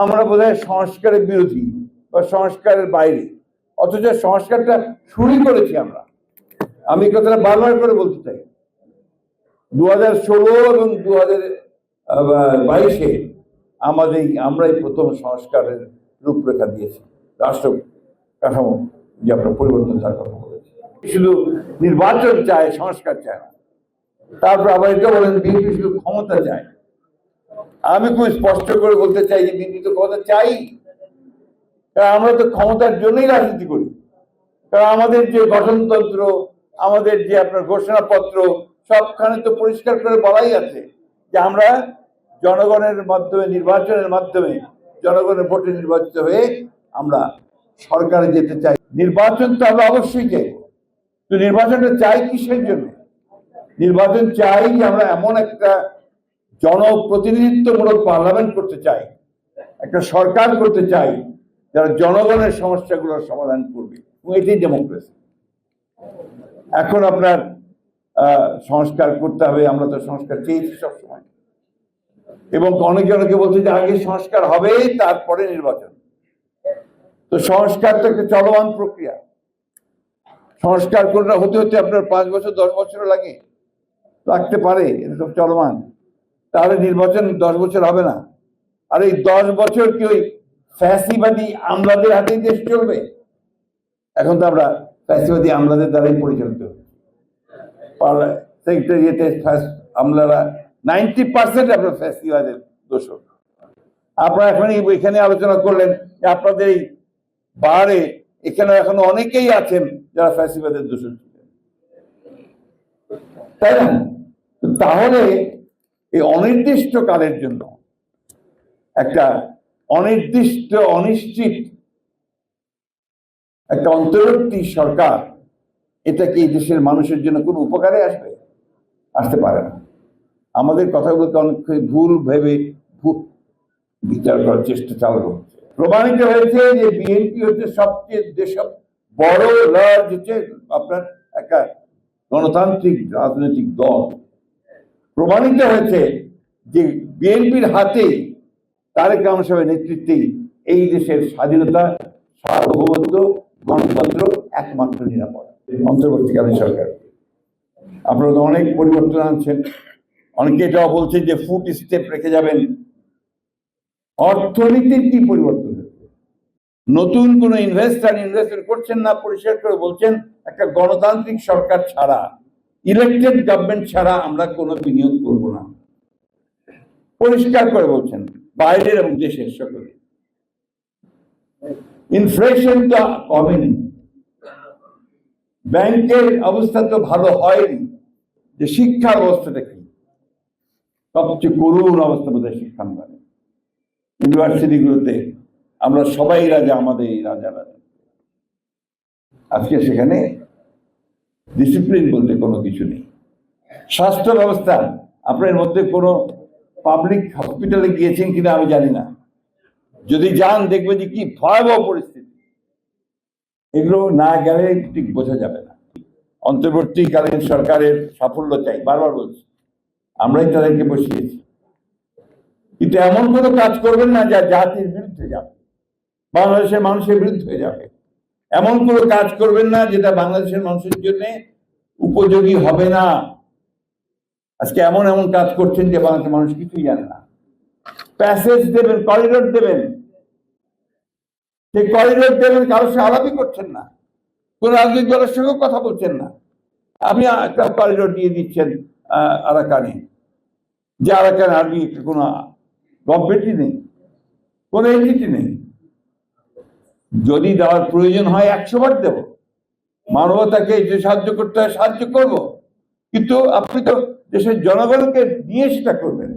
আমরা বোধহয় সংস্কারের বিরোধী বা সংস্কারের বাইরে। অথচ সংস্কারটা শুরু করেছি আমরা। আমি কথাটা বারবার করে বলতে চাই। দু হাজার ষোলো এবং দু হাজার বাইশে আমাদের আমরাই প্রথম সংস্কারের রূপরেখা দিয়েছি। রাষ্ট্র কাঠামো যে আপনার পরিবর্তন তার কথা বলেছি। শুধু নির্বাচন চায়, সংস্কার চায় তারপর আবার এটা বলেন, বিএনপি শুধু ক্ষমতা চায়। আমি খুব স্পষ্ট করে বলতে চাই যে তো ক্ষমতা চাই। কারণ আমরা তো ক্ষমতার জন্যই রাজনীতি করি। কারণ আমাদের যে গঠনতন্ত্র, আমাদের যে আপনার ঘোষণাপত্র, সবখানে তো পরিষ্কার করে বলাই আছে যে আমরা জনগণের মাধ্যমে, নির্বাচনের মাধ্যমে জনগণের ভোটে নির্বাচিত হয়ে আমরা সরকারে যেতে চাই। নির্বাচন তো আমরা অবশ্যই চাই। তো নির্বাচনটা চাই কিসের জন্য? নির্বাচন চাই যে আমরা এমন একটা জনপ্রতিনিধিত্বমূলক পার্লামেন্ট করতে চাই, একটা সরকার করতে চাই, যারা জনগণের সমস্যাগুলোর সমাধান করবে। এবং এটাই ডেমোক্রেসি এখন আপনার সংস্কার করতে হবে, আমরা তো সংস্কার চেয়েছি সবসময়। এবং অনেকে অনেকে বলছে যে আগে সংস্কার হবে তারপরে নির্বাচন। তো সংস্কার তো একটা চলমান প্রক্রিয়া। সংস্কার করলে হতে হতে আপনার পাঁচ বছর, দশ বছর লাগে। লাগতে পারে, এটা সব চলমান। তাহলে নির্বাচন দশ বছর হবে না। আর এই দশ বছর কি ওই ফ্যাসিবাদী আমলাদের হাতেই দেশ চলবে? এখন তো আমরা ফ্যাসিবাদী আমলাদের দ্বারাই পরিচালিত সেক্রেটারিয়েটে আমলারা নাইনটি পার্সেন্ট আপনার ফ্যাসিবাদের দোষক। আপনারা এখন এখানে আলোচনা করলেন যে আপনাদের এই বারে এখানে এখন অনেকেই আছেন যারা ফ্যাসিবাদের ছিলেন। তাই না? তাহলে এই অনির্দিষ্ট কালের জন্য। একটা অনির্দিষ্ট, অনিশ্চিত একটা অন্তর্বর্তী সরকার, এটা কি দেশের মানুষের জন্য কোনো উপকারে আসবে? আসতে পারে না। আমাদের কথাগুলোকে অনেক ভুল ভেবে ভুল বিচার করার চেষ্টা চালানো হচ্ছে। প্রমাণিত হয়েছে যে বিএনপি হচ্ছে সবচেয়ে দেশের বড় লার্জ হচ্ছে আপনার একটা গণতান্ত্রিক রাজনৈতিক দল। প্রমাণিত হয়েছে যে বিএনপির হাতে তারেক রহমান সাহেবের নেতৃত্বে এই দেশের স্বাধীনতা, সার্বভৌমত্ব, গণতন্ত্র একমাত্র নিরাপদ, অন্তর্বর্তীকালীন সরকার। আপনারা তো অনেক পরিবর্তন আনছেন। অনেকে এটাও বলছেন যে ফুট স্টেপ রেখে যাবেন। অর্থনীতির কি পরিবর্তন হচ্ছে? নতুন কোনো ইনভেস্টার ইনভেস্টমেন্ট করছেন না, পরিষ্কার করে বলছেন, একটা গণতান্ত্রিক সরকার ছাড়া। ইলেকটেড গভর্নমেন্ট ছাড়া আমরা কোনো বিনিয়োগ করব না। পরিষ্কার করে বলছেন, বাইরের এবং দেশের সকলে। ইনফ্লেশন তো কমেনি। ব্যাংকের অবস্থা তো ভালো হয়নি। যে শিক্ষার অবস্থাটা কি? সবচেয়ে করুণ অবস্থা বোধ হয় বোধহয় শিক্ষাঙ্গনে। ইউনিভার্সিটিগুলোতে আমরা সবাই রাজা, আমাদের রাজা রাজা। আজকে সেখানে ডিসিপ্লিন বলতে কোনো কিছু নেই। স্বাস্থ্য ব্যবস্থা, আপনার মধ্যে কোনো পাবলিক হসপিটালে গিয়েছেন কিনা আমি জানি না। যদি যান দেখবে যে কি ভয়াবহ পরিস্থিতি। এগুলো না গেলে ঠিক বোঝা যাবে না। অন্তর্বর্তীকালীন সরকারের সাফল্য চাই, বারবার বলছি। আমরাই তাদেরকে বসিয়েছি। কিন্তু এমন কোনো কাজ করবেন না যা জাতির বিরুদ্ধে যাবে। বাংলাদেশের মানুষের বিরুদ্ধে যাবে। এমন কোনো কাজ করবেন না যেটা বাংলাদেশের মানুষের জন্য উপযোগী হবে না। আজকে এমন এমন কাজ করছেন যে বাংলাদেশের মানুষ কিছুই জানে না। প্যাসেজ দেবেন করিডোর দেবেন। সেই করিডোর দেবেন কারোর সঙ্গে আলাপই করছেন না। কোন রাজনৈতিক দলের সঙ্গেও কথা বলছেন না। আপনি একটা করিডোর দিয়ে দিচ্ছেন আরাকানে। যে আরাকান আর্মি কোনো গভর্নমেন্টই নেই, কোনো এন্টিটি নেই। যদি দেওয়ার প্রয়োজন হয় একশো বার দেব। মানবতাকে যে সাহায্য করতে হয় সাহায্য করব। কিন্তু আপনি তো দেশের জনগণকে নিয়ে সেটা করবেন।